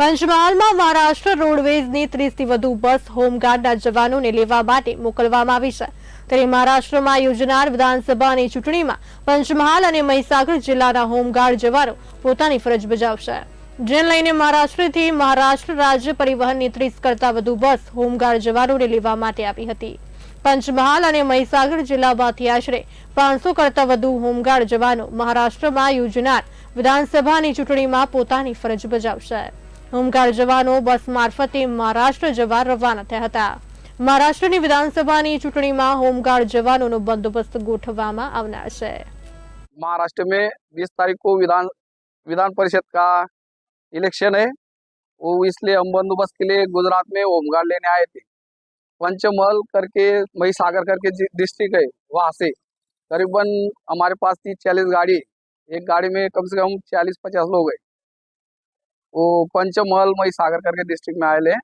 પંચમહાલમાં મહારાષ્ટ્ર રોડવેઝની ત્રીસથી વધુ બસ, હોમગાર્ડના જવાનોને લેવા માટે મોકલવામાં આવી છે. ત્યારે મહારાષ્ટ્રમાં યોજનાર વિધાનસભાની ચૂંટણીમાં પંચમહાલ અને મહીસાગર જિલ્લાના હોમગાર્ડ જવાનો પોતાની ફરજ બજાવશે. જેને લઈને મહારાષ્ટ્રથી મહારાષ્ટ્ર રાજ્ય પરિવહનની ત્રીસ કરતા વધુ બસ, હોમગાર્ડ જવાનોને લેવા માટે આવી હતી. પંચમહાલ અને મહીસાગર જિલ્લામાંથી આશરે પાંચસો કરતા વધુ હોમગાર્ડ જવાનો મહારાષ્ટ્રમાં યોજનાર વિધાનસભાની ચૂંટણીમાં પોતાની ફરજ બજાવશે. હોમગાર્ડ જવાનો બસ મારફતે મહારાષ્ટ્ર જવા રવાના થયા હતા મહારાષ્ટ્રની વિધાનસભાની ચૂંટણીમાં હોમગાર્ડ જવાનોનો બંદોબસ્ત ગોઠવવામાં આવનાર છે महाराष्ट्र में 20 तारीख को विधान विधान परिषद का इलेक्शन है वो इसलिए हम बंदोबस्त के लिए गुजरात में होमगार्ड लेने आए थे पंचमहल करके महिसागर करके डिस्ट्रिक्ट है वहाँ से करीबन हमारे पास थी चालीस गाड़ी एक गाड़ी में कम से कम चालीस पचास लोग हैं वो पंचमहल मई सागर करके डिस्ट्रिक्ट में आए हैं